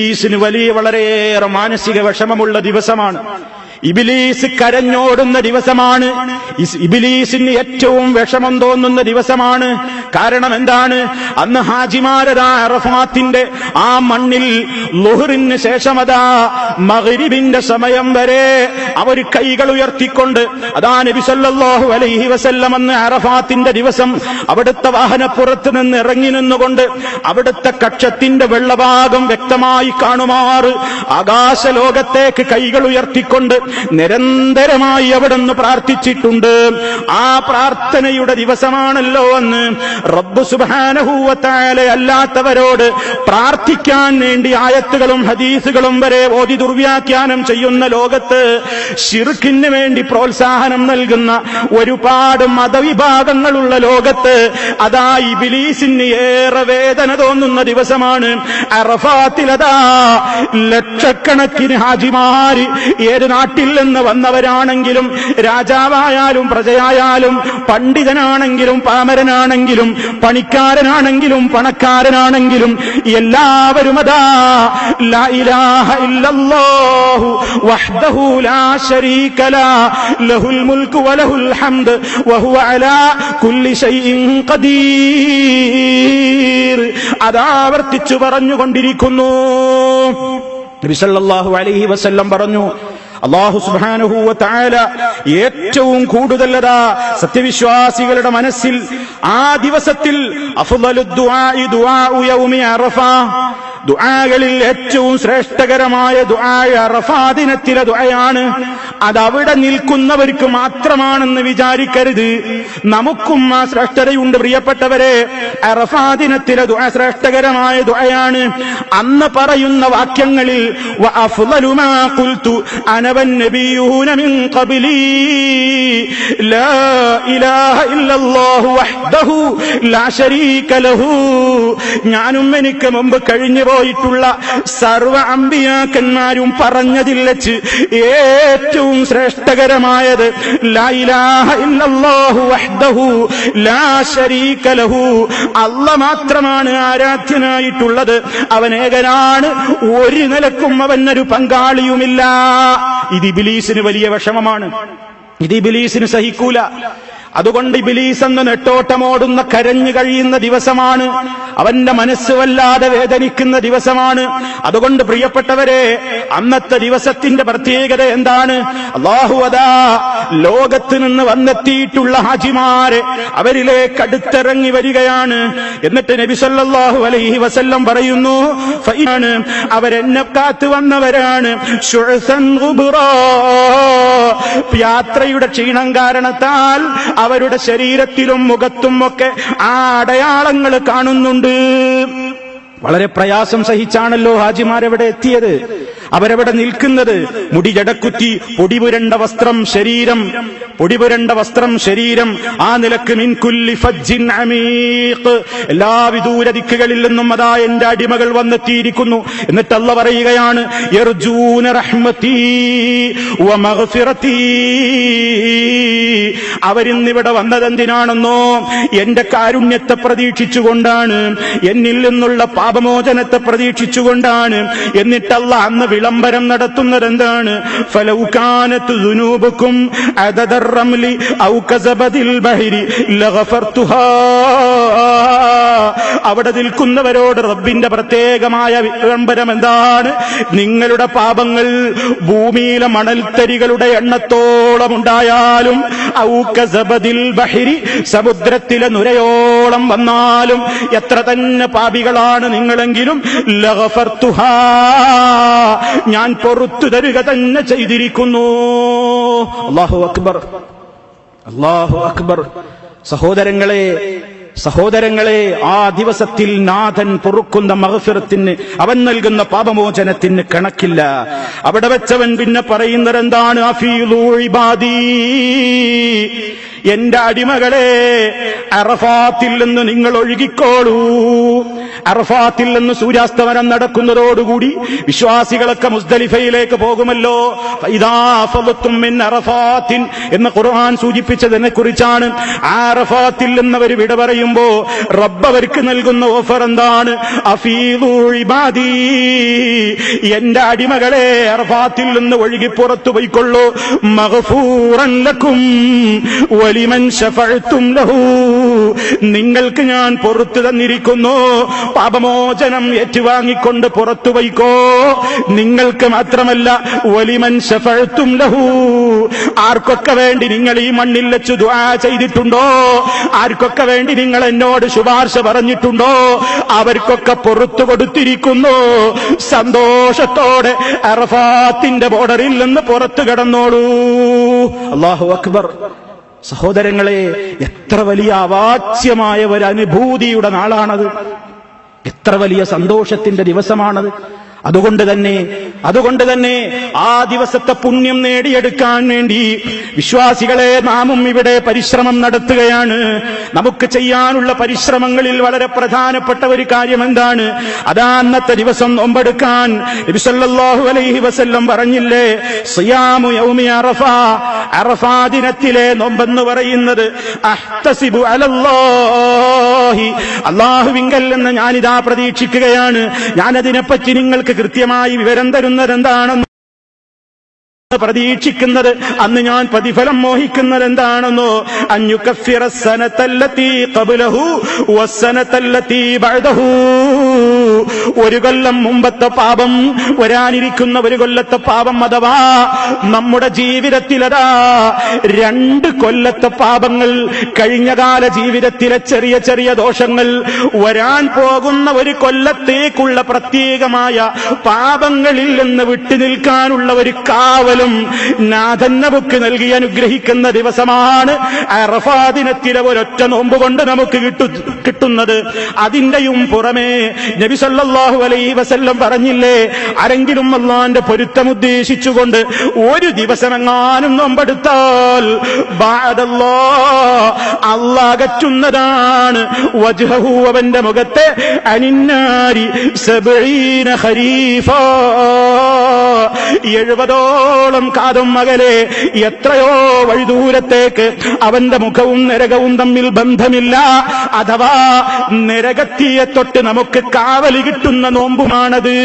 ഇബിലീസിന് വലിയ വളരെയേറെ മാനസിക വിഷമമുള്ള ദിവസമാണ്. ഇബിലീസ് കരഞ്ഞോടുന്ന ദിവസമാണ്. ഇബിലീസിന് ഏറ്റവും വിഷമം തോന്നുന്ന ദിവസമാണ്. കാരണം എന്താണ്? അന്ന് ഹാജിമാരതാ അറഫാത്തിന്റെ ആ മണ്ണിൽ ലുഹറിന് ശേഷമതാ മഗ്രിബിന്റെ സമയം വരെ അവർ കൈകൾ ഉയർത്തിക്കൊണ്ട് അതാ നബിസല്ലാഹു അലൈഹി വസല്ലം അന്ന് അറഫാത്തിന്റെ ദിവസം അവിടുത്തെ വാഹനപ്പുറത്ത് നിന്ന് ഇറങ്ങി നിന്നുകൊണ്ട് അവിടുത്തെ കക്ഷത്തിന്റെ വെള്ളഭാഗം വ്യക്തമായി കാണുമാറ്. ആകാശലോകത്തേക്ക് കൈകൾ ഉയർത്തിക്കൊണ്ട് നിരന്തരമായി അവിടെ നിന്ന് പ്രാർത്ഥിച്ചിട്ടുണ്ട്. ആ പ്രാർത്ഥനയുടെ ദിവസമാണല്ലോ അന്ന്. റബ്ബ് സുബാനഹൂവത്തായാലെ അല്ലാത്തവരോട് പ്രാർത്ഥിക്കാൻ വേണ്ടി ആയത്തുകളും ഹദീസുകളും വരെ ഓതി ദുർവ്യാഖ്യാനം ചെയ്യുന്ന ലോകത്ത് ഷിർക്കിന് വേണ്ടി പ്രോത്സാഹനം നൽകുന്ന ഒരുപാട് മതവിഭാഗങ്ങളുള്ള ലോകത്ത് അതാ ഇബിലീസിന് ഏറെ വേദന തോന്നുന്ന ദിവസമാണ്. അറഫാത്തിലതാ ലക്ഷക്കണക്കിന് ഹാജിമാര് ഏത് നാട്ടിൽ നിന്ന് വന്നവരാണെങ്കിലും രാജാവായാലും പ്രജയായാലും പണ്ഡിതനാണെങ്കിലും പാമരനാണെങ്കിലും പണിക്കാരനാണെങ്കിലും പണക്കാരനാണെങ്കിലും എല്ലാവരും അതാ ലഹുൽ വലഹുൽ ഹംദ് വഹുവ അലാ കുല്ലി ഖദീർ. അതാവർത്തിച്ചു പറഞ്ഞുകൊണ്ടിരിക്കുന്നു. നബി സല്ലല്ലാഹു അലൈഹി വസല്ലം പറഞ്ഞു അള്ളാഹു സുബ്ഹാനഹു വ തആല ഏറ്റവും കൂടുതലതാ സത്യവിശ്വാസികളുടെ മനസ്സിൽ ആ ദിവസത്തിൽ അറഫ ദുആകളിൽ ഏറ്റവും ശ്രേഷ്ഠകരമായ ദുആയ അറഫാദിനത്തിലെ ദുആയാണ്. അത് അവിടെ നിൽക്കുന്നവർക്ക് മാത്രമാണെന്ന് വിചാരിക്കരുത്. നമുക്കും ആ ശ്രേഷ്ഠതയുണ്ട് പ്രിയപ്പെട്ടവരെ. അറഫാദിനത്തിലെ ദുആ ശ്രേഷ്ഠകരമായ ദുആയാണ്. അന്ന് പറയുന്ന വാക്യങ്ങളിൽ ഞാനും എനിക്ക് മുമ്പ് കഴിഞ്ഞു പോയിട്ടുള്ള സർവ അമ്പിയാക്കന്മാരും പറഞ്ഞതിൽ വെച്ച് ഏറ്റവും ശ്രേഷ്ഠകരമായത് അല്ല മാത്രമാണ് ആരാധ്യനായിട്ടുള്ളത്. അവൻ ഏകനാണ്. ഒരു നിലക്കും അവനൊരു പങ്കാളിയുമില്ല. ഇത് ഇബിലീസിന് വലിയ വിഷമമാണ്. ഇത് ഇബിലീസിന് സഹിക്കൂല. അതുകൊണ്ട് ഇബിലീസ് എന്ന് നെട്ടോട്ടമോടുന്ന കരഞ്ഞു കഴിയുന്ന ദിവസമാണ്. അവന്റെ മനസ്സ് വല്ലാതെ വേദനിക്കുന്ന ദിവസമാണ്. അതുകൊണ്ട് പ്രിയപ്പെട്ടവരെ അന്നത്തെ ദിവസത്തിന്റെ പ്രത്യേകത എന്താണ്? അള്ളാഹുവദാ ലോകത്ത് നിന്ന് വന്നെത്തിയിട്ടുള്ള ഹാജിമാരെ അവരിലേക്ക് അടുത്തിറങ്ങി വരികയാണ്. എന്നിട്ട് നബി സല്ലല്ലാഹു അലൈഹി വസല്ലം പറയുന്നു അവരെന്നെ കാത്തു വന്നവരാണ്. യാത്രയുടെ ക്ഷീണം കാരണത്താൽ അവരുടെ ശരീരത്തിലും മുഖത്തും ഒക്കെ ആ അടയാളങ്ങൾ കാണുന്നുണ്ട്. വളരെ പ്രയാസം സഹിച്ചാണല്ലോ ഹാജിമാരെവിടെ എത്തിയത്. അവരവിടെ നിൽക്കുന്നത്? മുടി ജടക്കുറ്റി പൊടിപുരണ്ട വസ്ത്രം ശരീരം. പൊടിപുരണ്ട വസ്ത്രം ശരീരം. ആ നിലയ്ക്ക് മിൻകുല്ലി ഫജ്ജിൻ അമീഖ്. എല്ലാ വിദൂര ദിക്കുകളിൽ നിന്നും അതാ എന്റെ അടിമകൾ വന്നെത്തിയിരിക്കുന്നു. എന്നിട്ട് അല്ല പറയുകയാണ് അവരിന്നിവിടെ വന്നതെന്തിനാണെന്നോ എന്റെ കാരുണ്യത്തെ പ്രതീക്ഷിച്ചുകൊണ്ടാണ് എന്നിൽ നിന്നുള്ള പാപമോചനത്തെ പ്രതീക്ഷിച്ചുകൊണ്ടാണ്. എന്നിട്ടല്ല അന്ന് വിളംബരം നടത്തുന്നത് എന്താണ് ഫലൗകാനത്ത് ദുനൂബുക്കും ബഹരി ലഗഫർതുഹാ അവിടെ നിൽക്കുന്നവരോട് റബ്ബിന്റെ പ്രത്യേകമായ വിളംബരം എന്താണ്? നിങ്ങളുടെ പാപങ്ങൾ ഭൂമിയിലെ മണൽത്തരികളുടെ എണ്ണത്തോളം ഉണ്ടായാലും ഔക്കസബദിൽ ബഹിരി സമുദ്രത്തിലെ നുരയോളം വന്നാലും എത്ര തന്നെ പാപികളാണ് നിങ്ങളെങ്കിലും ലഗഫർതുഹാ ഞാൻ പൊറത്തു തരുക തന്നെ ചെയ്തിരിക്കുന്നു. അള്ളാഹു അക്ബർ. അള്ളാഹു അക്ബർ. സഹോദരങ്ങളെ സഹോദരങ്ങളെ ആ ദിവസത്തിൽ നാഥൻ പൊറുക്കുന്ന മഹഫിറത്തിന് അവൻ നൽകുന്ന പാപമോചനത്തിന് കണക്കില്ല. അവിടെ വെച്ചവൻ പിന്നെ പറയുന്നതെന്താണ്? എന്റെ അടിമകളെ അറഫാത്തിൽ നിന്ന് നിങ്ങൾ ഒഴുകിക്കോളൂ. അറഫാത്തിൽ നിന്ന് സൂര്യാസ്തമനം നടക്കുന്നതോടുകൂടി വിശ്വാസികളൊക്കെ മുസ്ദലിഫയിലേക്ക് പോകുമല്ലോ. അറഫാത്തിൻ എന്ന് ഖുർആൻ സൂചിപ്പിച്ചതിനെ കുറിച്ചാണ് ആ അറഫാത്തിൽ നിന്നവർ വിട പറയുമ്പോ റബ്ബ് അവർക്ക് നൽകുന്ന ഓഫർ എന്താണ്? എന്റെ അടിമകളെ അറഫാത്തിൽ നിന്ന് ഒഴുകി പുറത്തു പോയിക്കൊള്ളൂ ലക്കും വലിമൻ നിങ്ങൾക്ക് ഞാൻ പുറത്തു തന്നിരിക്കുന്നു. പാപമോചനം ഏറ്റുവാങ്ങിക്കൊണ്ട് പുറത്തു വയ്ക്കോ നിങ്ങൾക്ക് മാത്രമല്ല വലിമൻ ശഫഅത്തും ലഹൂ. ആർക്കൊക്കെ വേണ്ടി നിങ്ങൾ ഈ മണ്ണിൽ വെച്ച് ദുആ ചെയ്തിട്ടുണ്ടോ? ആർക്കൊക്കെ വേണ്ടി നിങ്ങൾ എന്നോട് ശുപാർശ പറഞ്ഞിട്ടുണ്ടോ? അവർക്കൊക്കെ പുറത്തു കൊടുത്തിരിക്കുന്നു. സന്തോഷത്തോടെ അറഫാത്തിന്റെ ബോർഡറിൽ നിന്ന് പുറത്തു കിടന്നോളൂ. അള്ളാഹു അക്ബർ. സഹോദരങ്ങളെ എത്ര വലിയ അവാച്യമായ ഒരു അനുഭൂതിയുടെ നാളാണത്. എത്ര വലിയ സന്തോഷത്തിന്റെ ദിവസമാണത്. അതുകൊണ്ട് തന്നെ അതുകൊണ്ട് തന്നെ ആ ദിവസത്തെ പുണ്യം നേടിയെടുക്കാൻ വേണ്ടി വിശ്വാസികളെ നാമും ഇവിടെ പരിശ്രമം നടത്തുകയാണ്. നമുക്ക് ചെയ്യാനുള്ള പരിശ്രമങ്ങളിൽ വളരെ പ്രധാനപ്പെട്ട ഒരു കാര്യം എന്താണ്? അതാ അന്നത്തെ ദിവസം നോമ്പെടുക്കാൻ നബി സല്ലല്ലാഹു അലൈഹി വസല്ലം പറഞ്ഞില്ലേ സിയാമു യൗമി അറഫ. അറഫാ ദിനത്തിലെ നോമ്പെന്ന് പറയുന്നത് അഹ്തസിബു അലല്ലാഹി. അള്ളാഹുവിങ്കൽ എന്ന് ഞാനിതാ പ്രതീക്ഷിക്കുകയാണ്. ഞാനതിനെപ്പറ്റി നിങ്ങൾക്ക് കൃത്യമായി വിവരം തരുന്നത് എന്താണെന്ന് പ്രതീക്ഷിക്കുന്നത് അന്ന് ഞാൻ പ്രതിഫലം മോഹിക്കുന്നത് എന്താണെന്നോ? ബഅദഹു. ഒരു കൊല്ലം മുമ്പത്തെ പാപം വരാനിരിക്കുന്ന ഒരു കൊല്ലത്തെ പാപം അഥവാ നമ്മുടെ ജീവിതത്തിലതാ രണ്ട് കൊല്ലത്തെ പാപങ്ങൾ കഴിഞ്ഞകാല ജീവിതത്തിലെ ചെറിയ ചെറിയ ദോഷങ്ങൾ വരാൻ പോകുന്ന ഒരു കൊല്ലത്തേക്കുള്ള പ്രത്യേകമായ പാപങ്ങളിൽ നിന്ന് വിട്ടുനിൽക്കാനുള്ള ഒരു ഒരു കാവലും നാഥൻ നമുക്ക് നൽകി അനുഗ്രഹിക്കുന്ന ദിവസമാണ് അറഫാ ദിനത്തിലെ ഒരൊറ്റ നോമ്പ് കൊണ്ട് നമുക്ക് കിട്ടു കിട്ടുന്നത്. അതിന്റെയും പുറമേ നബി സല്ലല്ലാഹു അലൈഹി വസല്ലം പറഞ്ഞില്ലേ ആരെങ്കിലും അള്ളാന്റെ പൊരുത്തം ഉദ്ദേശിച്ചുകൊണ്ട് ഒരു ദിവസം ദിവസമെങ്ങാനും നോമ്പെടുത്താൽ അള്ളാകറ്റുന്നതാണ് വജ്ഹഹു അവന്റെ മുഖത്തെ അനിന്നാരി സബഈന ഖരീഫാ. എഴുപതോളം കാതും മകലെ എത്രയോ വഴിദൂരത്തേക്ക് അവന്റെ മുഖവും നരകവും തമ്മിൽ ബന്ധമില്ല. അഥവാ നരകത്തിയെ തൊട്ട് നമുക്ക് കാവലി കിട്ടുന്ന നോമ്പുമാണത്.